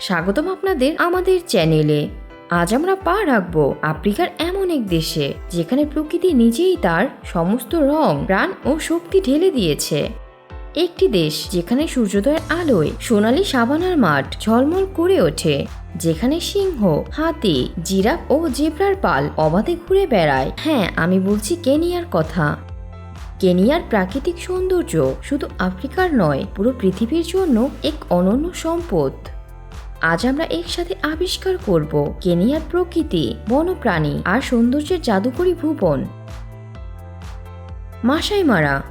স্বাগতম আপনাদের আমাদের চ্যানেলে। আজ আমরা পা রাখব আফ্রিকার এমন এক দেশে, যেখানে প্রকৃতি নিজেই তার সমস্ত রং, প্রাণ ও শক্তি ঢেলে দিয়েছে। একটি দেশ যেখানে সূর্যোদয়ের আলোয় সোনালি সাবানার মাঠ ঝলমল করে ওঠে, যেখানে সিংহ, হাতি, জিরাফ ও জেব্রার পাল অবাধে ঘুরে বেড়ায়। হ্যাঁ আমি বলছি কেনিয়ার কথা। কেনিয়ার প্রাকৃতিক সৌন্দর্য শুধু আফ্রিকার নয়, পুরো পৃথিবীর জন্য এক অনন্য সম্পদ। আজ আমরা একসাথে আবিষ্কার করব কেনিয়ার প্রকৃতি, বনপ্রাণী আর সৌন্দর্যের জাদুকরী ভুবন। মাসাইমারা।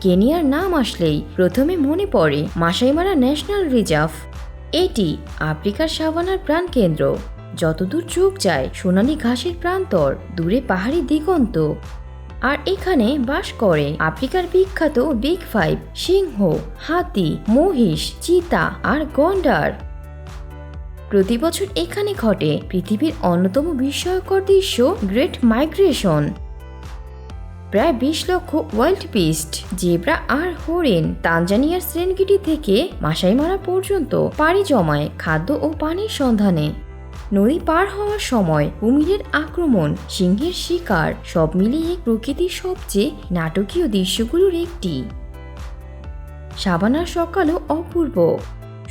কেনিয়ার নাম আসলেই প্রথমে মনে পড়ে মাসাইমারা ন্যাশনাল রিজার্ভ। এটি আফ্রিকার সাভানার প্রাণকেন্দ্র। যতদূর চোখ যায়, সোনালী ঘাসের প্রান্তর, দূরে পাহাড়ি দিগন্ত। আর এখানে বাস করে আফ্রিকার বিখ্যাত বিগ ফাইভ, সিংহ, হাতি, মহিষ, চিতা আর গন্ডার। প্রতি বছর এখানে ঘটে পৃথিবীর অন্যতম বিস্ময়কর দৃশ্য গ্রেট মাইগ্রেশন প্রায় বিশ লক্ষ ওয়াইল্ড পিস্ট জেব্রা আর হরিণ তানজানিয়ার সেনগিটি থেকে মাসাইমারা পর্যন্ত পাড়ি জমায় খাদ্য ও পানির সন্ধানে। নদী পার হওয়ার সময় কুমিরের আক্রমণ, সিংহের শিকার, সব মিলিয়ে প্রকৃতির সবচেয়ে নাটকীয় দৃশ্যগুলোর একটি। সাবানার সকালও অপূর্ব।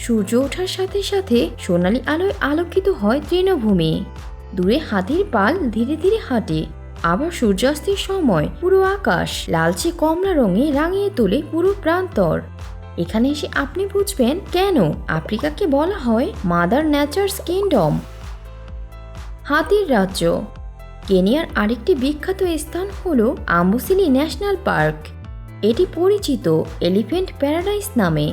সূর্য ওঠার সাথে সাথে সোনালি আলোয় আলোকিত হয় তৃণভূমি। দূরে হাতির পাল ধীরে ধীরে হাঁটে। আবার সূর্যাস্তের সময় পুরো আকাশ লালচে কমলা রঙে রাঙিয়ে তোলে পুরো প্রান্তর। এখানে এসে আপনি বুঝবেন কেন আফ্রিকাকে বলা হয় মাদার ন্যাচার্স কিংডম। হাতির রাজ্য। কেনিয়ার আরেকটি বিখ্যাত স্থান হল আম্বুসিলি ন্যাশনাল পার্ক। এটি পরিচিত এলিফেন্ট প্যারাডাইস নামে।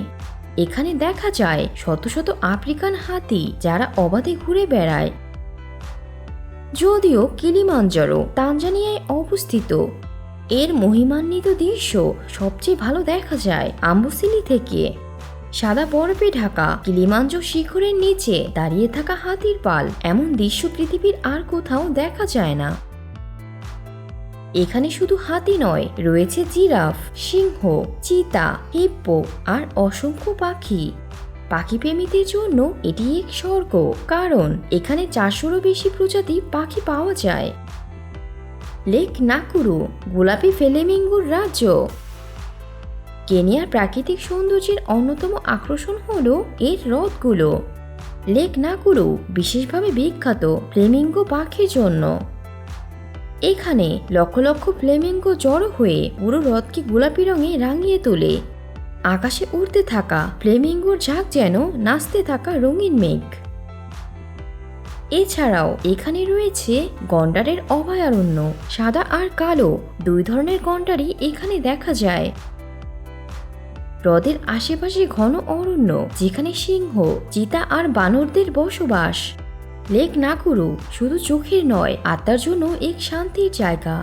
এখানে দেখা যায় শত শত আফ্রিকান হাতি যারা অবাধে ঘুরে বেড়ায়। যদিও কিলিমাঞ্জারো তানজানিয়ায় অবস্থিত। এর মহিমান্বিত দৃশ্য সবচেয়ে ভালো দেখা যায় আম্বুসিলি থেকে। সাদা বরফে ঢাকা কিলিমাঞ্জো শিখরের নিচে দাঁড়িয়ে থাকা হাতির পাল এমন দৃশ্য পৃথিবীর আর কোথাও দেখা যায় না। এখানে শুধু হাতি নয়, রয়েছে জিরাফ, সিংহ, চিতা, হিপ্পো আর অসংখ্য পাখি। পাখি প্রেমীদের জন্য এটি এক স্বর্গ, কারণ এখানে চারশোরও বেশি প্রজাতি পাখি পাওয়া যায়। লেক নাকুরু, গোলাপি ফেলেমিঙ্গুর রাজ্য। কেনিয়ার প্রাকৃতিক সৌন্দর্যের অন্যতম আকর্ষণ হল এর হ্রদগুলো। লেক নাকুরু বিশেষভাবে বিখ্যাত ফ্লেমিঙ্গো পাখির জন্য। এখানে লক্ষ লক্ষ ফ্লেমিঙ্গো জড়ো হয়ে পুরো হ্রদকে গোলাপি রঙে রাঙিয়ে তোলে। আকাশে উড়তে থাকা ফ্লেমিঙ্গোর ঝাঁক যেন নাচতে থাকা রঙিন মেঘ। এছাড়াও এখানে রয়েছে গন্ডারের অভয়ারণ্য। সাদা আর কালো দুই ধরনের গন্ডারই এখানে দেখা যায়। হ্রদের আশেপাশে ঘন অরণ্য, যেখানে সিংহ, চিতা আর বানরদের বসবাস। লেক নাকুরু শুধু চোখের নয়, আত্মার জন্য এক শান্তির জায়গা।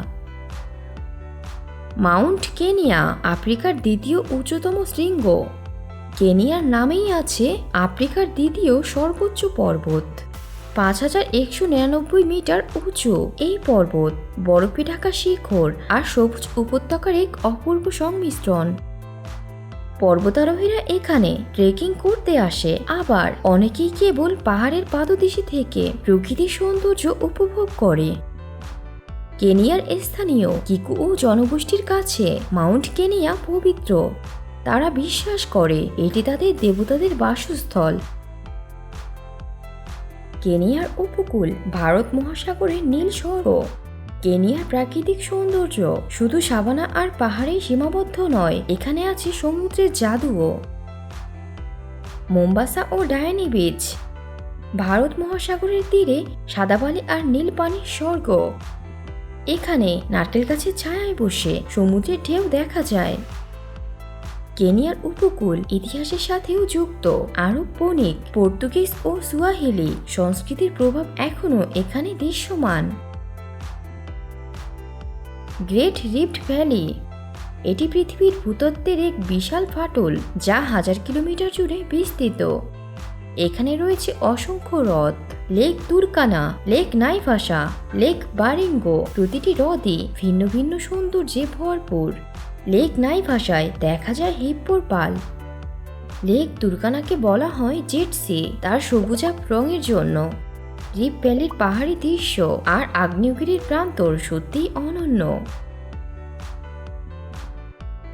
মাউন্ট কেনিয়া, আফ্রিকার দ্বিতীয় উচ্চতম শৃঙ্গ। কেনিয়ার নামেই আছে আফ্রিকার দ্বিতীয় সর্বোচ্চ পর্বত। পাঁচ হাজার একশো নিরানব্বই মিটার উঁচু এই পর্বত, বরফে ঢাকা শিখর আর সবুজ উপত্যকার এক অপূর্ব সংমিশ্রণ। পর্বতারোহীরা এখানে ট্রেকিং করতে আসে। আবার অনেকেই কেবল পাহাড়ের পাদদেশে থেকে প্রকৃতির সৌন্দর্য উপভোগ করে। কেনিয়ার স্থানীয় কিকু ও জনগোষ্ঠীর কাছে মাউন্ট কেনিয়া পবিত্র। তারা বিশ্বাস করে এটি তাদের দেবতাদের বাসস্থল। কেনিয়ার উপকূল ভারত মহাসাগরের নীল স্বর্গ কেনিয়ার প্রাকৃতিক সৌন্দর্য, শুধু সাবানা আর পাহাড়েই সীমাবদ্ধ নয়, এখানে আছে সমুদ্রের জাদুও। মোম্বাসা ও ডায়ানি বিচ। ভারত মহাসাগরের তীরে সাদাবালি আর নীল পানির স্বর্গ। এখানে নারকেল গাছের ছায়ায় বসে সমুদ্রের ঢেউ দেখা যায়। কেনিয়ার উপকূল ইতিহাসের সাথেও যুক্ত আরব বণিক, পর্তুগিজ ও সুয়াহিলি। সংস্কৃতির প্রভাব এখনও এখানে দৃশ্যমান। গ্রেট রিফট ভ্যালি এটি পৃথিবীর ভূতত্ত্বের এক বিশাল ফাটল যা হাজার কিলোমিটার জুড়ে বিস্তৃত। এখানে রয়েছে অসংখ্য হ্রদ Lake Turkana Lake Naivasha Lake Baringo প্রতিটি হ্রদই ভিন্ন ভিন্ন সৌন্দর্যে ভরপুর। লেক নাইভাসায় দেখা যায় হিপ্পোর পাল। লেক দুর্গানাকে বলা হয় জেট সি তার সবুজাব রঙের জন্য। রিপ ভ্যালির পাহাড়ি দৃশ্য আর আগ্নেয়গিরির প্রান্তর সত্যিই অনন্য।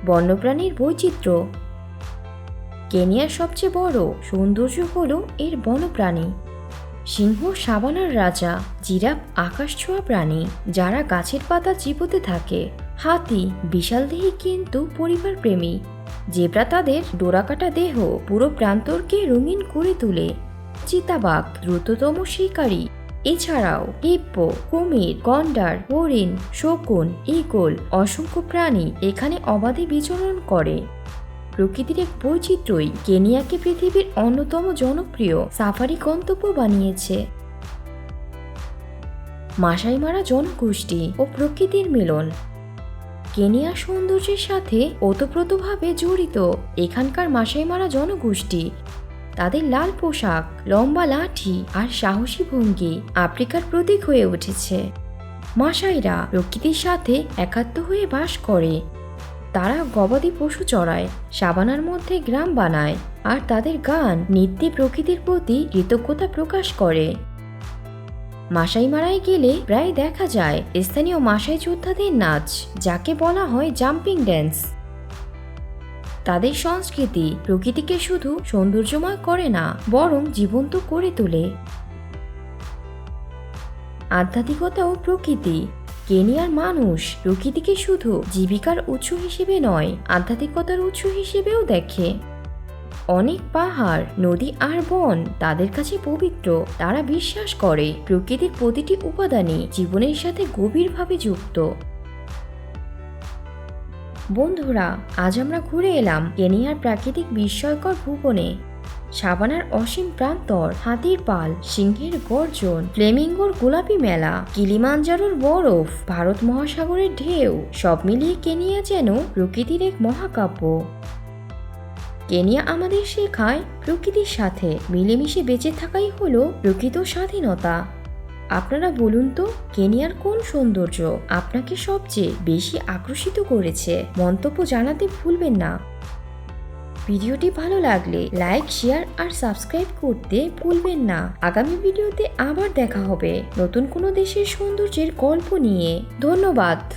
বন্যপ্রাণীর বৈচিত্র্য। কেনিয়ার সবচেয়ে বড় সৌন্দর্য হল এর বন্যপ্রাণী সিংহ সাবানার রাজা জিরাফ আকাশ ছোঁয়া প্রাণী যারা গাছের পাতা চিবোতে থাকে। হাতি বিশালদেহী কিন্তু পরিবার প্রেমী। জেব্রা তাদের ডোরাকাটা দেহ পুরো প্রান্তরকে রঙিন করে তোলে। চিতাবাঘ, দ্রুততম শিকারী। এছাড়াও হিপ্পো, কুমির, গন্ডার, হরিণ, শকুন ইগল অসংখ্য প্রাণী এখানে অবাধে বিচরণ করে। প্রকৃতির এক বৈচিত্র্যই কেনিয়াকে পৃথিবীর অন্যতম জনপ্রিয় সাফারি গন্তব্য বানিয়েছে। মাসাই মারা জনগোষ্ঠী ও প্রকৃতির মিলন। কেনিয়া সৌন্দর্যের সাথে ওতপ্রোতভাবে জড়িত এখানকার মাসাই মারা জনগোষ্ঠী তাদের লাল পোশাক, লম্বা লাঠি আর সাহসী ভঙ্গি আফ্রিকার প্রতীক হয়ে উঠেছে। মাসাইরা প্রকৃতির সাথে একাত্ম হয়ে বাস করে। তারা গবাদি পশু চড়ায়, সাবানার মধ্যে গ্রাম বানায় আর তাদের গান, নিত্যে প্রকৃতির প্রতি কৃতজ্ঞতা প্রকাশ করে। মাসাই মারায় গেলে প্রায় দেখা যায় স্থানীয় মাসাই যোদ্ধাদের নাচ, যাকে বলা হয় জাম্পিং ড্যান্স। তাদের সংস্কৃতি প্রকৃতিকে শুধু সৌন্দর্যময় করে না, বরং জীবন্ত করে তোলে। আধ্যাত্মিকতা ও প্রকৃতি। কেনিয়ার মানুষ প্রকৃতিকে শুধু জীবিকার উৎস হিসেবে নয়, আধ্যাত্মিকতার উৎস হিসেবেও দেখে। অনেক পাহাড়, নদী আর বন তাদের কাছে পবিত্র। তারা বিশ্বাস করে, প্রকৃতির প্রতিটি উপাদানই জীবনের সাথে গভীরভাবে যুক্ত। বন্ধুরা, আজ আমরা ঘুরে এলাম কেনিয়ার প্রাকৃতিক বিস্ময়কর ভুবনে। সাবানার অসীম প্রান্তর, হাতির পাল, সিংহের গর্জন, ফ্লেমিঙ্গোর গোলাপি মেলা, কিলিমাঞ্জারোর বরফ, ভারত মহাসাগরের ঢেউ, সব মিলিয়ে কেনিয়া যেন প্রকৃতির এক মহাকাব্য। কেনিয়া আমাদের শেখায় প্রকৃতির সাথে, মিলেমিশে বেঁচে থাকাই হলো প্রকৃত স্বাধীনতা। আপনারা বলুন তো, কেনিয়ার কোন সৌন্দর্য আপনাকে সবচেয়ে বেশি আকর্ষিত করেছে? মন্তব্য জানাতে ভুলবেন না। ভিডিওটি ভালো লাগলে লাইক, শেয়ার আর সাবস্ক্রাইব করতে ভুলবেন না। আগামী ভিডিওতে আবার দেখা হবে নতুন কোনো দেশের সৌন্দর্যের গল্প নিয়ে। ধন্যবাদ।